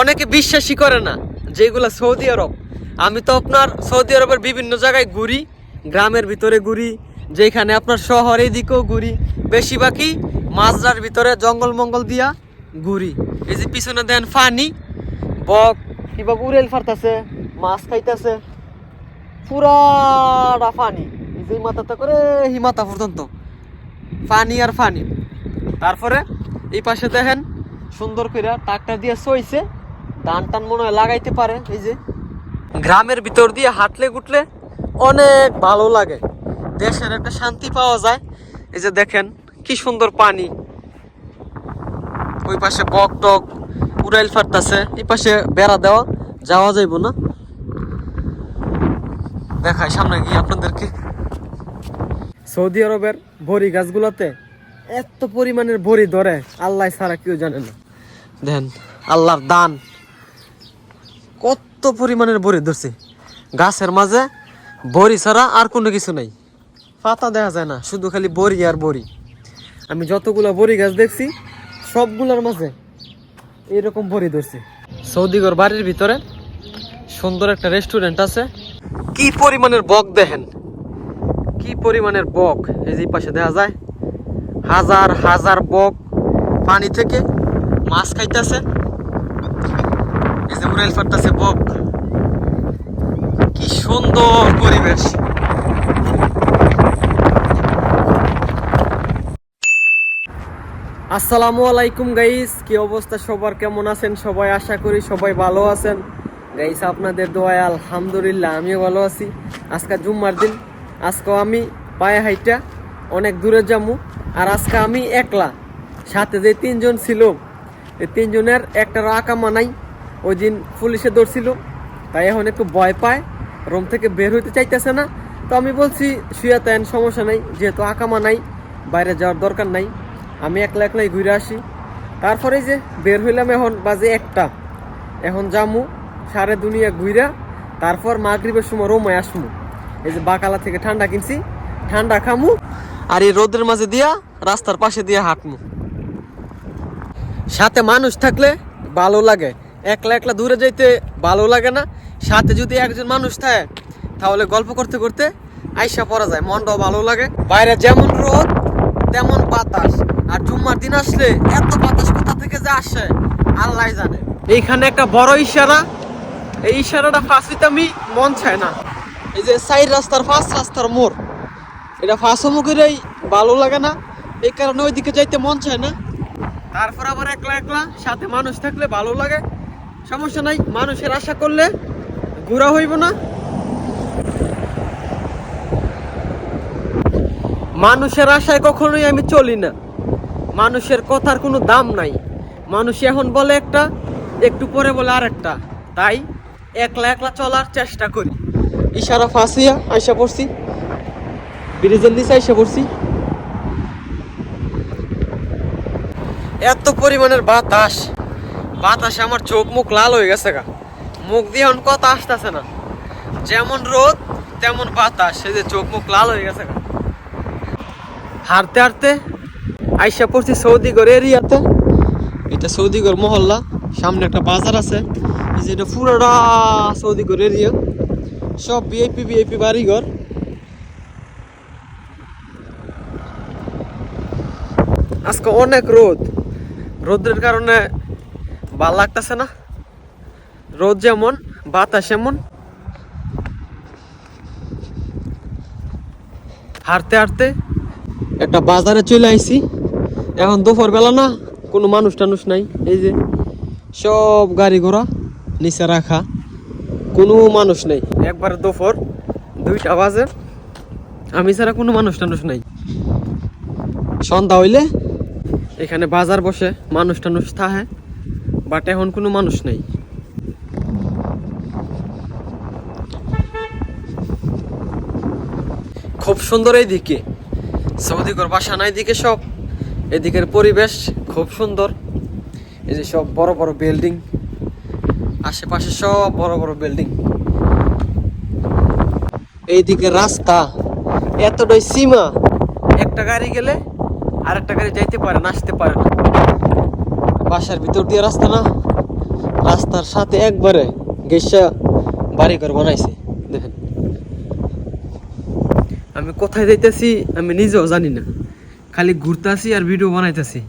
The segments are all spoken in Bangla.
অনেকে বিশ্বাসই করে না যে এগুলা সৌদি আরব। আমি তো আপনার সৌদি আরবের বিভিন্ন জায়গায় ঘুরি, গ্রামের ভিতরে ঘুরি, যেখানে আপনার শহর দিকেও ঘুরি, বেশিরভাগই মাঝরার ভিতরে জঙ্গল মঙ্গল দিয়া ঘুরি। এই যে পিছনে দেন ফানি, বক, কিবা উড়েল ফারতাছে, মাছ খাইতেছে পুরাটা ফানি। এই যে মাথাটা করে হি মাথা পর্যন্ত। ফানি আর ফানি। তারপরে এই পাশে দেখেন, সুন্দর করে ট্রাক্টর দিয়ে সইছে। ধান টান মনে হয় লাগাইতে পারে, এই যে। গ্রামের ভিতর দিয়ে হাঁটলে গুটলে অনেক ভালো লাগে। দেশের একটা শান্তি পাওয়া যায়। এই যে দেখেন, কি সুন্দর পানি। ওই পাশে বক টক, উড়াইল ফাটতাছে, এই পাশে বেড়া দেওয়া যাওয়া যাইব না। দেখায় সামনে গিয়ে আপনাদেরকে। সৌদি আরবের বড়ি গাছগুলোতে এত পরিমাণের বড়ি ধরে, আল্লাহ ছাড়া কেউ জানে না। দেন, আল্লাহর দান। কত পরিমাণের বড়ি ধরছে। গাছের মাঝে বড়ি ছাড়া আর কোনো কিছু নাই। পাতা দেখা যায় না, শুধু খালি বড়ি আর বড়ি। আমি যতগুলা বড়ি গাছ দেখছি, সবগুলোর মাঝে এরকম বড়ি ধরছে। সৌদিগর বাড়ির ভিতরে সুন্দর একটা রেস্টুরেন্ট আছে। কি পরিমাণের বক দেখেন? কি পরিমাণের বক? এই যে পাশে দেখা যায়, হাজার হাজার বক পানি থেকে মাছ খাইতেছে। এই যে বক। কি সুন্দর পরিবেশ। আসসালামু আলাইকুম গাইস, কি অবস্থা সবার? কেমন আছেন সবাই? আশা করি সবাই ভালো আছেন। গাইস, আপনাদের দোয়ায় আলহামদুলিল্লাহ, আমিও ভালো আছি। আজকে জুম্মার দিন। আজকে আমি পায়ে হাইটা, অনেক দূরে যামু। আর আজকে আমি একলা। সাথে যে তিনজন ছিল এই তিনজনের একটা আকামা নাই। ওই দিন পুলিশে ধরছিল, তাই এখন একটু ভয় পায়, রুম থেকে বের হইতে চাইতেছে না। তো আমি বলছি, শুয়ে তেন সমস্যা নাই, যেহেতু আকামা নাই, বাইরে যাওয়ার দরকার নাই, আমি একলা একলাই ঘুরে আসি। তারপরে যে বের হইলাম এখন বাজে একটা। এখন যামু, সারে দুনিয়া ঘুরা তারপর মাগরিবের সময় রোমায় আসমু। এই যে বাকালা থেকে ঠান্ডা কিনছি, ঠান্ডা খামু, আর এই রোদের মাঝে দিয়া রাস্তার পাশে দিয়ে হাঁটমু। সাথে মানুষ থাকলে ভালো লাগে। একলা একলা দূরে যাইতে ভালো লাগে না। সাথে যদি একজন মানুষ থাকে, তাহলে গল্প করতে করতে আইসা পড়া যায়, মনটাও ভালো লাগে। বাইরে যেমন রোদ, তেমন বাতাস। আর জুম্মার দিন আসলে এত বাতাস কোথা থেকে যে আসে, আল্লাহ জানে। এইখানে একটা বড় ইশারা। এই ইশারাটা ফাঁসিতে আমি মন চায় না। এই যে সাইড রাস্তার ফার্স্ট রাস্তার মোড়, এটা ফাঁসো মুখেরই ভালো লাগে না। এই কারণে ওইদিকে যাইতে মন চায় না। তারপর আবার একলা একলা সাথে মানুষ থাকলে ভালো লাগে। সমস্যা নাই, মানুষের আশা করলে ঘোরা হইব না। মানুষের আশায় কখনোই আমি চলি না। মানুষের কথার কোনো দাম নাই। মানুষ এখন বলে একটা, একটু পরে বলে আর একটা তাই একলা একলা চলার চেষ্টা করি। ইশারা ফাঁসিয়া আইসা পড়ছি। ব্রিজের নিচে আইসা পড়ছি। এত পরিমাণের বাতাস। বাতাসে আমার চোখ মুখ লাল হয়ে গেছে গা। মুখ দিয়ে এখন কথা আসতেছে না। যেমন রোদ, তেমন বাতাস সেই যে চোখ মুখ লাল হয়ে গেছে গা। হাঁটতে হাঁটতে আইসা পড়ছি সৌদিগর এরিয়াতে। এটা সৌদিগর মহল্লা, সামনে একটা বাজার আছে। এই যে এটা পুরোটা সৌদিগর এরিয়া। সব বিআইপি বিআইপি বাড়িঘর। আজকে অনেক রোদ। রোদের কারণে ভালো লাগতেছে না? রোদ যেমন, বাতাস এমন। হাঁটতে হাঁটতে একটা বাজারে চলে আইছি। এখন দুপুর বেলা না কোনো মানুষ টানুষ নাই। এই যে সব গাড়ি ঘোড়া নিচে রাখা, কোনো মানুষ নেই। একবার দুপুর দুইটা বাজে। আমি ছাড়া কোনো মানুষ টানুষ নাই। সন্ধ্যা হইলে এখানে বাজার বসে মানুষ টানুষ থাকে বাট এখন কোনো মানুষ নেই। খুব সুন্দর এই এইদিকে। সৌদিকর বাসা নাই দিকে সব। এদিকের পরিবেশ খুব সুন্দর। এই যে সব বড় বড় বিল্ডিং। আশেপাশে সব বড় বড় বিল্ডিং। এইদিকে রাস্তা। এতটাই সীমা। একটা গাড়ি গেলে আর একটা গাড়ি যাইতে পারে না আসতে পারে না। বাসার ভিতর দিয়ে রাস্তা না, রাস্তার সাথে একবারে গেসা বাড়ি ঘর বানাইছে, দেখেন। আমি কোথায় যাইতেছি, আমি নিজেও জানি না। খালি ঘুরতাছি আর ভিডিও বানাইতেছি।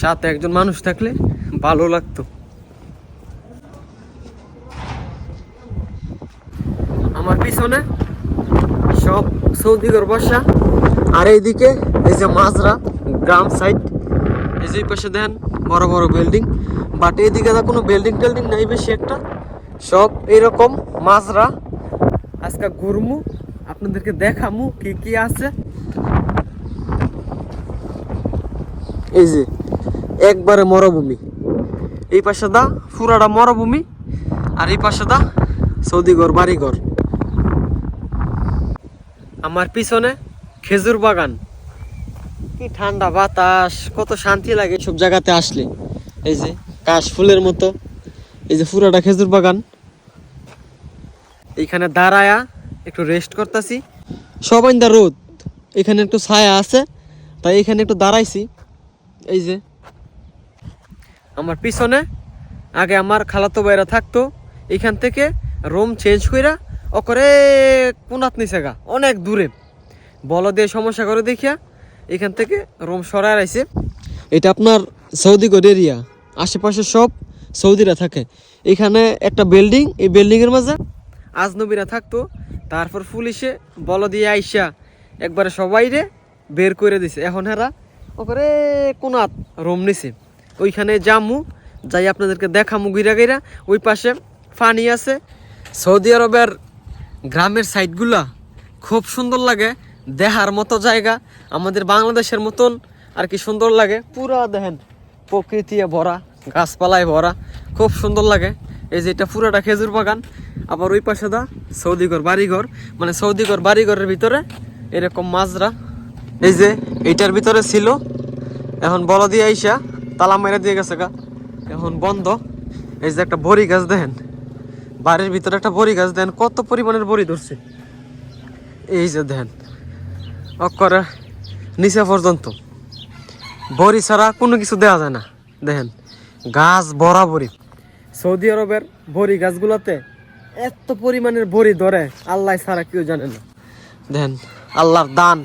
সাথে একজন মানুষ থাকলে ভালো লাগতো। আমার পিছনে সব সৌদিগর বসা। আর এইদিকে এই যে মাজরা গ্রাম সাইড এই যে পাশে দেন বড় বড় বিল্ডিং বাট এইদিকে তো কোনো বিল্ডিং টেল্ডিং নাই বেশি একটা। সব এইরকম মাজরা। আজকে ঘুরমু, আপনাদেরকে দেখামু কি কি আছে। এই যে একবারে মরুভূমি। এই পাশে দা পুরাটা মরুভূমি। আর এই পাশে দা সৌদিগর বাড়িঘর। আমার পিছনে খেজুর বাগান। কি ঠান্ডা বাতাস, কত শান্তি লাগে সব জায়গাতে আসলে। এই যে কাশ ফুলের মতো, এই যে পুরাটা খেজুর বাগান। এইখানে দাঁড়ায়া একটু রেস্ট করতেছি। সবাই দা রোদ, এখানে একটু ছায়া আছে, তাই এখানে একটু দাঁড়াইছি। এই যে আমার পিছনে আগে আমার খালাতো বাইরা থাকতো, এখান থেকে রুম চেঞ্জ কইরা ওকরে কোনাত নিছে গা অনেক দূরে। বল দিয়ে সমস্যা করে দেখিয়া এখান থেকে রোম সরাই আইছে। এটা আপনার সৌদি গোড এরিয়া আশেপাশে সব সৌদিরা থাকে। এখানে একটা বিল্ডিং এই বিল্ডিং এর মাঝে আজনবীরা থাকতো তারপর পুলিশে বল দিয়ে আইসা একবারে সবাই রে বের করে দিছে। এখন হেরা ওপরে কোনাত রোম নিছে। ওইখানে জামু যাই আপনাদেরকে দেখামু গিরা গিরা ওই পাশে ফানি আছে। সৌদি আরবের গ্রামের সাইডগুলা খুব সুন্দর লাগে দেখার মতো জায়গা, আমাদের বাংলাদেশের মতন আর কি সুন্দর লাগে। পুরা দেখেন, প্রকৃতি ভরা, গাছপালায় ভরা, খুব সুন্দর লাগে। এই যে এটা পুরাটা খেজুর বাগান, আবার ওই পাশে দা সৌদিঘর বাড়িঘর মানে সৌদিঘর বাড়িঘরের ভিতরে এরকম মাজরা। এই যে এইটার ভিতরে ছিল, এখন বল দিয়ে আইসা, তালা মেরে দিয়ে গেছে গা, এখন বন্ধ। এই যে একটা বড়ি গাছ দেখেন। বাড়ির ভিতরে একটা বড়ি গাছ, দেন কত পরিমাণের বড়ি ধরছে। এই যে দেখেন অকরে নিচে পর্যন্ত। বড়ি ছাড়া কোনো কিছু দেওয়া যায় না। দেখেন, গাছ বরাবরই। সৌদি আরবের বড়ি গাছগুলোতে এত পরিমাণের বড়ি ধরে, আল্লাহ ছাড়া কেউ জানে না। দেখেন, আল্লাহর দান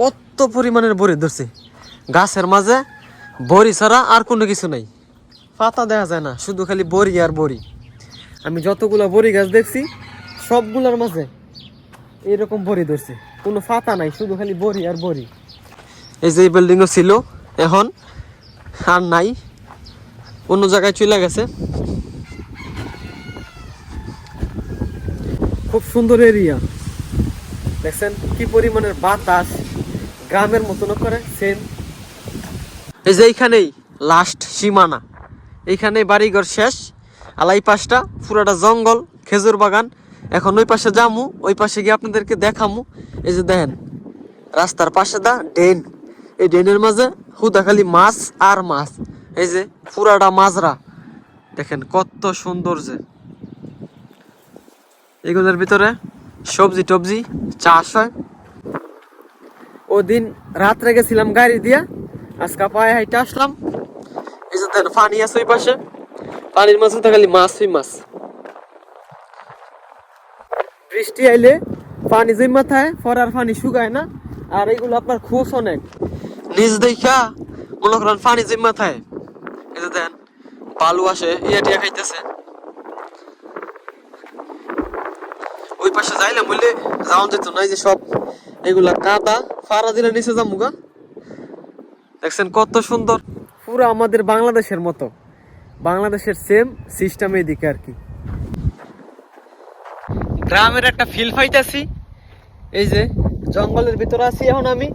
কত পরিমাণের বড়ি ধরছে। গাছের মাঝে বড়ি ছাড়া আর কোনো কিছু নাই। পাতা দেখা যায় না, শুধু খালি বড়ি আর বড়ি। আমি যতগুলো বড়ি গাছ দেখছি সবগুলোর মাঝে এরকম বড়ি ধরছে। কোনো ফাতা নাই শুধু খালি বড়ি আর বড়ি। এই যে এই বিল্ডিংও ছিল এখন আর নাই। অন্য জায়গায় চলে গেছে। খুব সুন্দর এরিয়া দেখছেন কি পরিমাণের বাতাস গ্রামের মতন করে সেম এই যে এইখানেই লাস্ট সীমানা। এইখানে বাড়িঘর শেষ। আলাই পাশটা, পুরাটা জঙ্গল, খেজুর বাগান। এখন ওই পাশে যামু, ওই পাশে গিয়ে আপনাদেরকে দেখামু। এই যে দেখেন, রাস্তার পাশে দা ডেন এই ডেনের মাঝে হুদা খালি মাছ আর মাছ। এই যে পুরাটা মাজরা। দেখেন কত সুন্দর যে। এগুলোর ভিতরে সবজি টবজি চাষ হয়। ওদিন রাত্রে গেছিলাম গাড়ি দিয়া, আজকে পায়ে হাইটে আসলাম। এই যে দেখেন পানি আছে ওই পাশে। পানির মাঝে তো খালি মাছই মাছ। বৃষ্টি আইলে পানি জমা মাথায় ফরার পানি শুকায় না আর এইগুলো আপনার খোঁজ অনেক নিজ দেখা মনে করেন পানি জমা থাকে এই যে দেন বালু আসে ইয়া টিয়া খাইতেছে। ওই পাশে যাইলাম বললে যাওয়া যেত না যে সব এগুলা কাদা ফাড়া দিলে নিচে যামুগা দেখছেন কত সুন্দর। পুরো আমাদের বাংলাদেশের মতো। বাংলাদেশের সেম সিস্টেম এদিকে আর কি। গ্রামের একটা ফিল পাইতেছি। এই যে জঙ্গলের ভিতরে আছি এখন আমি।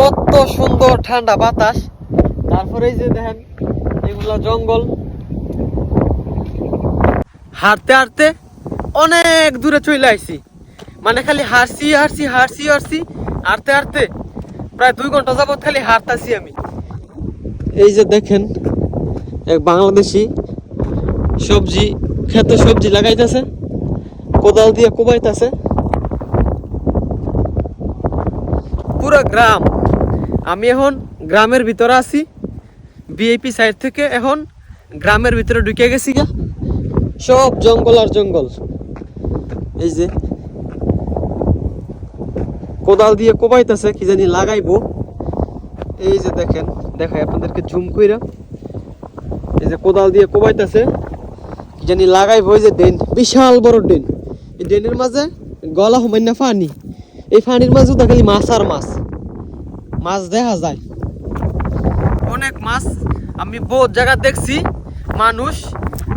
কত সুন্দর ঠান্ডা বাতাস। তারপরে এই যে দেখেন, এগুলো জঙ্গল। হাঁটতে হাঁটতে অনেক দূরে চলে আইছি। মানে খালি হারছি হারছি হারছি হারছি হাঁটতে হাঁটতে প্রায় দুই ঘণ্টা যাবত খালি হাঁটতাছি আমি। এই যে দেখেন এক বাংলাদেশি সবজি খেতে সবজি লাগাইতেছে, কোদাল দিয়ে কোবাইতেছে। পুরো গ্রাম। আমি এখন গ্রামের ভিতরে আছি বিএপি সাইড থেকে এখন গ্রামের ভিতরে ঢুকে গেছি গা। সব জঙ্গল আর জঙ্গল। এই যে কোদাল দিয়ে কোবাইতেছে, কি জানি লাগাইবো। এই যে দেখেন, দেখাই আপনাদেরকে জুম কইরা। এই যে কোদাল দিয়ে কোবাইতেছে জানি লাগাইবো এই যে ডেন বিশাল বড় ডেন এই ডেনের মাঝে গলা হুমাই না ফানি। এই ফানির মাঝেও দেখালি মাছ আর মাছ। মাছ দেখা যায়। অনেক মাছ আমি বহুত জায়গা দেখছি, মানুষ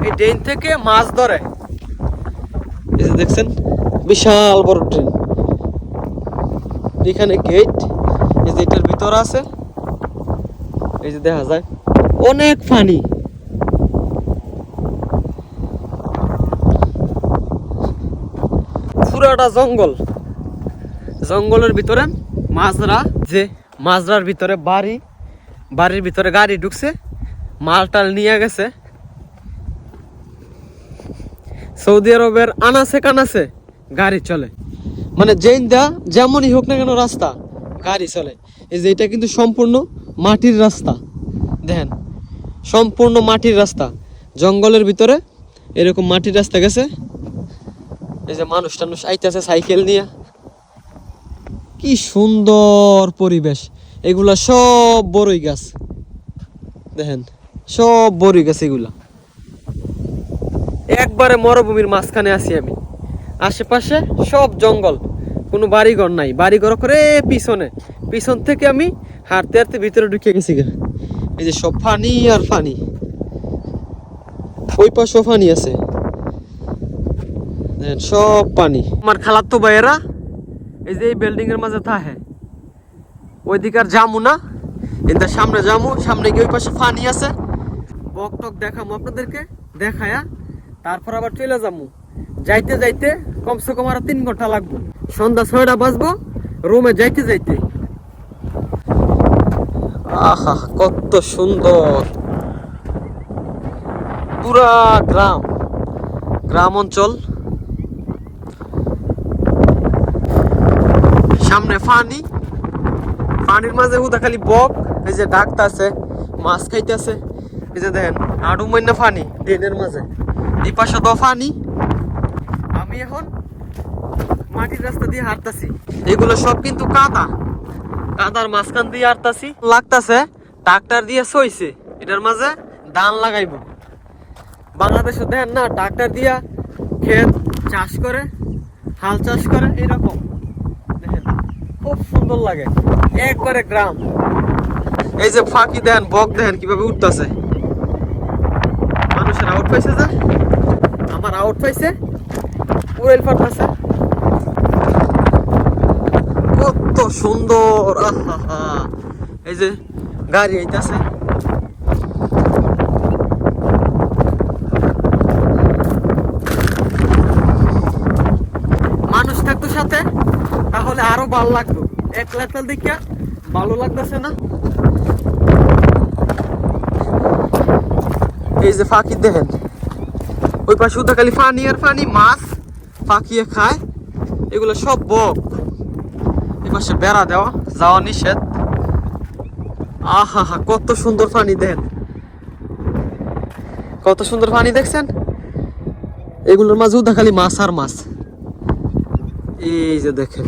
এই ড্রেন থেকে মাছ ধরে। এই যে দেখছেন, বিশাল বড় ড্রেন। এখানে গেট এই যে এটার ভিতর আছে। এই যে দেখা যায়, অনেক পানি পুরাটা জঙ্গল। জঙ্গলের ভিতরে মাজরা, যে মাজরার ভিতরে বাড়ি, বাড়ির ভিতরে গাড়ি ঢুকছে মাল টাল নিয়ে গেছে। সৌদি আরবের আনাসে কানাসে গাড়ি চলে। মানে জেন দা যেমনই হোক না কেন রাস্তা, গাড়ি চলে। এই যে এটা কিন্তু সম্পূর্ণ মাটির রাস্তা। দেখেন, সম্পূর্ণ মাটির রাস্তা। জঙ্গলের ভিতরে এরকম মাটির রাস্তা গেছে। এই যে মানুষ টানুষ আইতেছে সাইকেল নিয়ে। কি সুন্দর পরিবেশ। এগুলা সব বড়ই গাছ। দেখেন, সব বড়ই গাছ এগুলা। একবারে মরুভূমির মাঝখানে আছি আমি। আশেপাশে সব জঙ্গল। কোনো বাড়িঘর নাই। বাড়িঘর করে পিছনে। পিছন থেকে আমি হাঁটতে হাঁটতে ভিতরে ঢুকে গেছি। এই যে সব ফানি আর ফানি। ওই পাশেও ফানি আছে। দেখেন, সব পানি। আমার খালার তো ভাইয়েরা এই যে এই বিল্ডিং এর মাঝে থাকে ওইদিকে আর যামু না। এদের সামনে যামু সামনে গিয়ে ওই পাশে পানি আছে। বক টক দেখামু আপনাদেরকে দেখায়া তারপর আবার চলে যামু। যাইতে যাইতে কমসে কম আর তিন ঘণ্টা লাগবে। সন্ধ্যা ছয়টা বাজবো রুমে যাইতে যাইতে। আহা কত সুন্দর। পুরা গ্রাম গ্রাম অঞ্চল। সামনে পানি পানির মাঝে হুদা খালি বক, এই যে ডাকতাছে, মাছ খাইতেছে। এই যে দেখেন আড়ু মইনা পানি ড্রেনের মাঝে। এই পাশে তো পানি আমি এখন মাটির রাস্তা দিয়ে হাঁটতাছি। এগুলো সব কিন্তু কাদা। কাদার মাঝখান দিয়ে হাঁটতাছি। লাগতাছে ট্রাক্টর দিয়ে সইছে। এটার মাঝে ধান লাগাইবো। বাংলাদেশে দেখেন না ট্রাক্টর দিয়া ক্ষেত চাষ করে, হাল চাষ করে, এরকম। খুব সুন্দর লাগে। একবারে গ্রাম। এই যে ফাঁকি দেন বক দেন কীভাবে উঠতেছে? মানুষের আউট পাইছে যে? আমার আউট পাইছে উড়েল পাঠাছে কত সুন্দর আহা এই যে গাড়ি আইতাছে মানুষ থাকতো সাথে তাহলে আরও ভালো লাগতো একলা একলা দেখিয়া ভালো লাগতেছে না? এই যে ফাঁকি দেখেন। ওই পাশে উদা খালি ফানি আর ফানি মাছ ফাঁকিয়ে খায়। এগুলো সব বক। এই পাশে বেড়া দেওয়া, যাওয়া নিষেধ। আহা হা কত সুন্দর পানি দেখেন। কত সুন্দর পানি দেখছেন? এগুলোর মাঝে উদা খালি মাছ আর মাছ। এই যে দেখেন।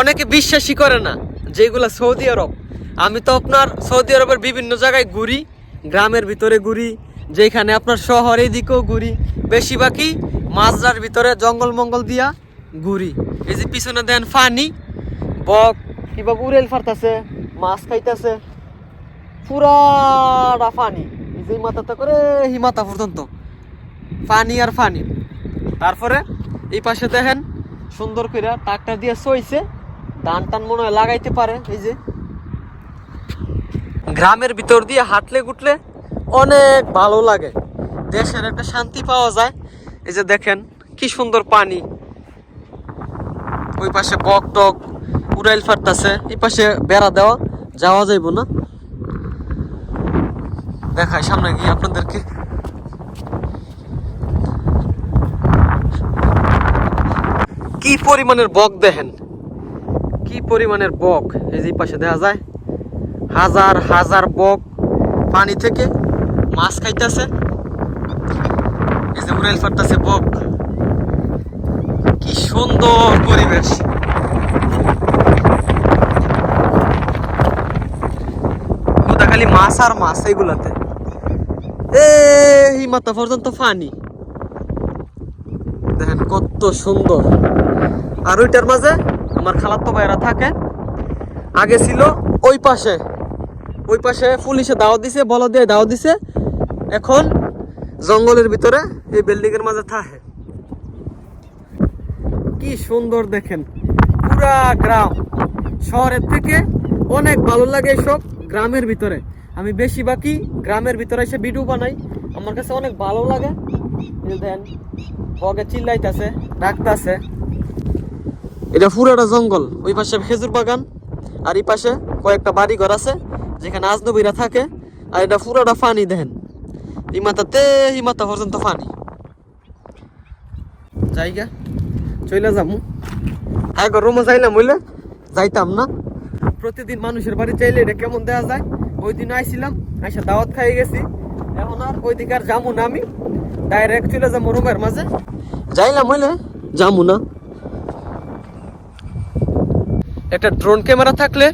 অনেকে বিশ্বাসই করে না যেগুলা সৌদি আরব। আমি তো আপনার সৌদি আরবের বিভিন্ন জায়গায় ঘুরি, গ্রামের ভিতরে ঘুরি, যেখানে আপনার শহর দিকেও ঘুরি, বেশিরভাগই মাঝরার ভিতরে জঙ্গল মঙ্গল দিয়া ঘুরি। এই যে পিছনে দেন ফানি, বক কিবা উড়েল ফারতাছে, মাছ খাইতেছে, পুরাটা ফানি। যে মাথাটা করে হি মাথা পর্যন্ত। ফানি আর ফানি। তারপরে এই পাশে দেখেন, সুন্দর করে ট্রাক্টর দিয়ে সইছে। ধান টান মনে হয় লাগাইতে পারে, এই যে। গ্রামের ভিতর দিয়ে হাঁটলে গুটলে অনেক ভালো লাগে। দেশের একটা শান্তি পাওয়া যায়। এই যে দেখেন, কি সুন্দর পানি। ওই পাশে বক টক উড়াইল ফাটতাছে, এই পাশে বেড়া দেওয়া যাওয়া যাইব না। দেখাই সামনে গিয়ে আপনাদেরকে। কি পরিমাণের বক দেখেন। কি পরিমাণের বক? এই যে পাশে দেখা যায়, হাজার হাজার বক পানি থেকে মাছ খাইতেছে। এই যে উড়াইল ফাটতেছে বক। কি সুন্দর পরিবেশ। খালি মাছ আর মাছ এইগুলাতে। এই মাথা পর্যন্ত পানি। দেখেন কত সুন্দর। আর ওইটার মাঝে আমার খালাতো ভাইরা থাকে, আগে ছিল ওই পাশে ওই পাশে পুলিশে দাওয়াত দিছে বল দিয়ে দাওয়াত দিছে, এখন জঙ্গলের ভিতরে এই বিল্ডিং এর মাঝে থাকে। কি সুন্দর দেখেন, পুরা গ্রাম। শহরের থেকে অনেক ভালো লাগে সব গ্রামের ভিতরে। আমি বেশি বাকি গ্রামের ভিতরে এসে ভিডিও বানাই, আমার কাছে অনেক ভালো লাগে। দেন, বগে চিল্লাইতেছে, ডাকতেছে। এটা পুরোটা জঙ্গল। ওই পাশে খেজুর বাগান, আর এই পাশে কয়েকটা বাড়ি ঘর আছে, যেখানে আজনবীরা থাকে, আর এটা পুরোটা পানি দেখেন। এই মাথাতে, এই মাথা পর্যন্ত পানি জায়গা চলে যাব হ্যাঁ রুমে যাইলাম বুঝলে যাইতাম না। প্রতিদিন মানুষের বাড়ি চাইলে এটা কেমন দেওয়া যায়? ওই দিন আইছিলাম, আইসা দাওয়াত খাই গেছি। এখন আর ওই দিকে আর যাব না আমি। ডাইরেক্ট চলে যাব রুমের মাঝে। যাইলাম বুঝলে যাব না। একটা ড্রোন ক্যামেরা থাকলে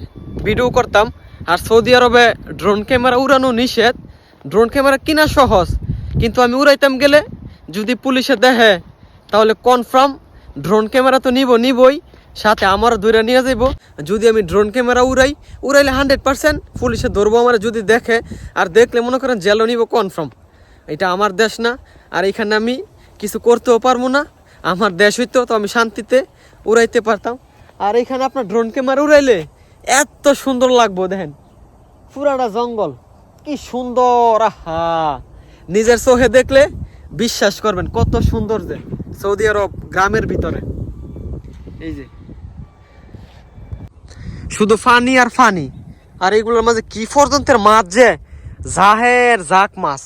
ভিডিও করতাম। আর সৌদি আরবে ড্রোন ক্যামেরা উড়ানো নিষেধ। ড্রোন ক্যামেরা কিনা সহজ, কিন্তু আমি উড়াইতাম গেলে যদি পুলিশে দেখে, তাহলে কনফার্ম ড্রোন ক্যামেরা তো নিব, নিবই, সাথে আমারও ধরে নিয়ে যাইব। যদি আমি ড্রোন ক্যামেরা উড়াই, উড়াইলে হান্ড্রেড পার্সেন্ট পুলিশে ধরবো আমার যদি দেখে। আর দেখলে মনে করেন জেলও নিব কনফার্ম এটা আমার দেশ না, আর এখানে আমি কিছু করতেও পারব না। আমার দেশ হইতো তো আমি শান্তিতে উড়াইতে পারতাম। আর এখানে আপনার ড্রোন ক্যামেরা উড়াইলে এত সুন্দর লাগবো, দেখেন। পুরাটা জঙ্গল। কি সুন্দর, আহা। নিজের চোখে দেখলে বিশ্বাস করবেন, কত সুন্দর যে সৌদি আরব গ্রামের ভিতরে। এই যে। শুধু ফানি আর ফানি আর এইগুলোর মাঝে কি পর্যন্তের মাছ যে? জাহের জাক মাছ।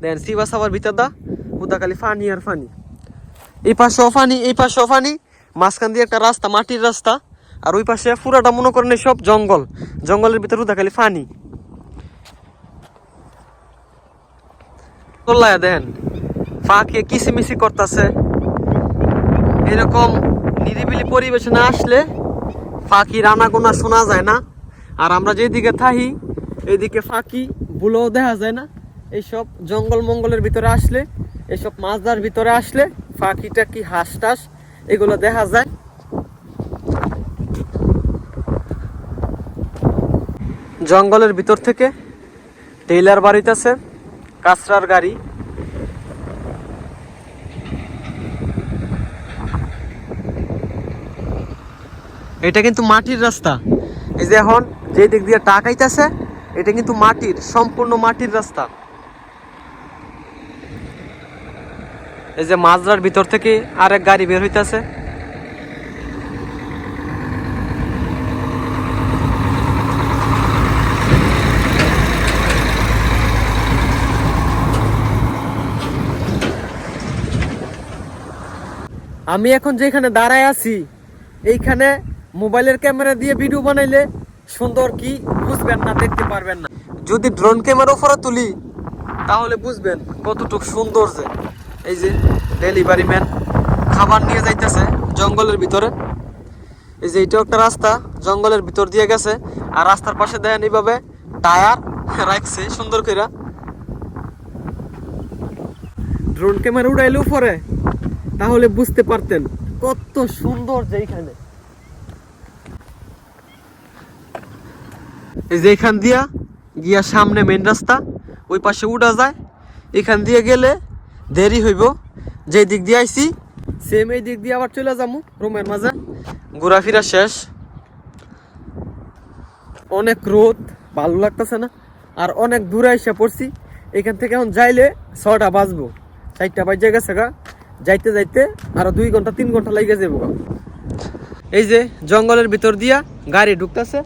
দেন সিবা সাবার ভিতর দা উদা ফানি আর ফানি এই পাশে ফানি এই পাশে ফানি মাঝখান দিয়ে একটা রাস্তা, মাটির রাস্তা, আর ওই পাশে পুরাটা মনে করেন সব জঙ্গল। জঙ্গলের ভিতরে উদা খালি ফানি। তোল্লায় দেন, ফাঁকে কিসিমিসি করতেছে। এরকম নিরিবিলি পরিবেশে না আসলে ফাঁকি রানা গোনা শোনা যায় না। আর আমরা যেদিকে থাকি এইদিকে ফাঁকি বুলোও দেখা যায় না। এইসব জঙ্গল মঙ্গলের ভিতরে আসলে, এইসব মাছদার ভিতরে আসলে ফাঁকিটা কি হাঁস টাস এগুলো দেখা যায়। জঙ্গলের ভিতর থেকে টেইলার বাড়িতেছে, কাঁচরার গাড়ি। এটা কিন্তু মাটির রাস্তা। এই যে এখন যে দিক দিয়ে টাকাইতেছে এটা কিন্তু মাটির, সম্পূর্ণ মাটির রাস্তা। এই যে মাজরার ভিতর থেকে আরেক গাড়ি বের হইতাছে। আমি এখন যেখানে দাঁড়ায় আছি, এইখানে মোবাইলের ক্যামেরা দিয়ে ভিডিও বানাইলে সুন্দর কি বুঝবেন না, দেখতে পারবেন না। যদি ড্রোন ক্যামেরা উপরে তুলি, তাহলে বুঝবেন কতটুকু সুন্দর যে। এই যে ডেলিভারি ম্যান খাবার নিয়ে যাইতেছে জঙ্গলের ভিতরে। এই যে এটাও একটা রাস্তা জঙ্গলের ভিতর দিয়ে গেছে। আর রাস্তার পাশে দেন এইভাবে টায়ার রাখছে সুন্দর করে ড্রোন ক্যামেরা উড়াইলেও পরে তাহলে বুঝতে পারতেন কত সুন্দর যে এই যে এখান দিয়া গিয়া সামনে মেন রাস্তা ওই পাশে উঠা যায়। এখান দিয়ে গেলে দেরি হইব। যে দিক দিয়ে আইছি সেম এই দিক দিয়ে আবার চলে যাব রুমের মাঝে। ঘোরাফেরা শেষ। অনেক রোদ, ভালো লাগতেছে না। আর অনেক দূরে এসে পড়ছি। এখান থেকে এখন যাইলে ছটা বাজবো। চারটা বাজে গেছে গা। যাইতে যাইতে আরও দুই ঘণ্টা, তিন ঘণ্টা লাগে যাব। এই যে জঙ্গলের ভিতর দিয়া গাড়ি ঢুকতেছে।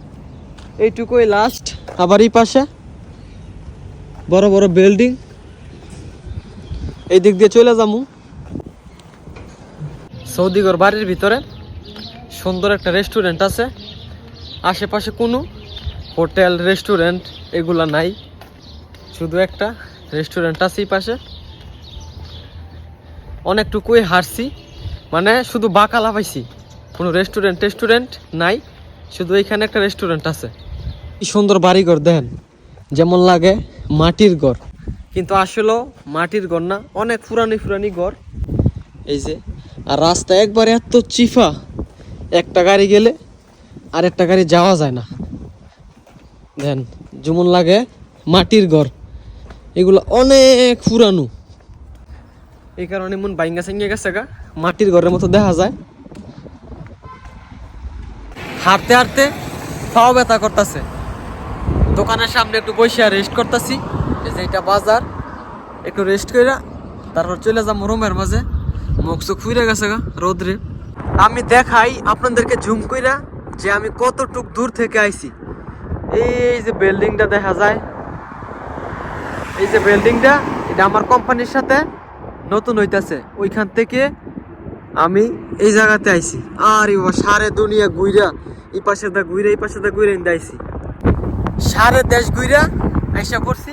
এইটুকুই লাস্ট আবার এই পাশে বড় বড় বিল্ডিং এই দিক দিয়ে চলে যাব সৌদিগর বাড়ির ভিতরে সুন্দর একটা রেস্টুরেন্ট আছে। আশেপাশে কোনো হোটেল রেস্টুরেন্ট এগুলা নাই। শুধু একটা রেস্টুরেন্ট আছে এই পাশে। অনেকটুকুই হারছি মানে শুধু বাঁকা পাইছি। কোনো রেস্টুরেন্ট টেস্টুরেন্ট নাই। শুধু এখানে একটা রেস্টুরেন্ট আছে। কি সুন্দর বাড়িঘর দেখেন যেমন লাগে মাটির ঘর। কিন্তু আসলেও মাটির ঘর না, অনেক পুরানি পুরানি ঘর। এই যে, আর রাস্তা একবারে এত চিফা, একটা গাড়ি গেলে আর একটা গাড়ি যাওয়া যায় না। দেন, যেমন লাগে মাটির ঘর, এগুলো অনেক পুরানো। এই কারণে মন বাইঙ্গা সিঙ্গে গেছে গা, মাটির ঘরের মতো দেখা যায়। হাঁটতে হাঁটতে পাও ব্যথা করতেছে। দোকানের সামনে একটু বসে রেস্ট করতেছি। এই যে এটা বাজার, একটু রেস্ট কইরা তারপর চলে যাম রুমের মাঝে। মুখ চোখ ফুইরে গেছে গা, রোদ্রে। আমি দেখাই আপনাদেরকে ঝুম কইরা যে আমি কতটুক দূর থেকে আইছি। এই যে বিল্ডিংটা দেখা যায়। এই যে বিল্ডিংটা এটা আমার কোম্পানির সাথে নতুন হইতাছে। ওইখান থেকে আমি এই জায়গাতে আইছি। আর সারে দুনিয়া গুইরা এই পাশে দা গুইরা এই পাশে দা গুইরা আইছি। সারে দেশ গুইরা আইসা পড়ছি।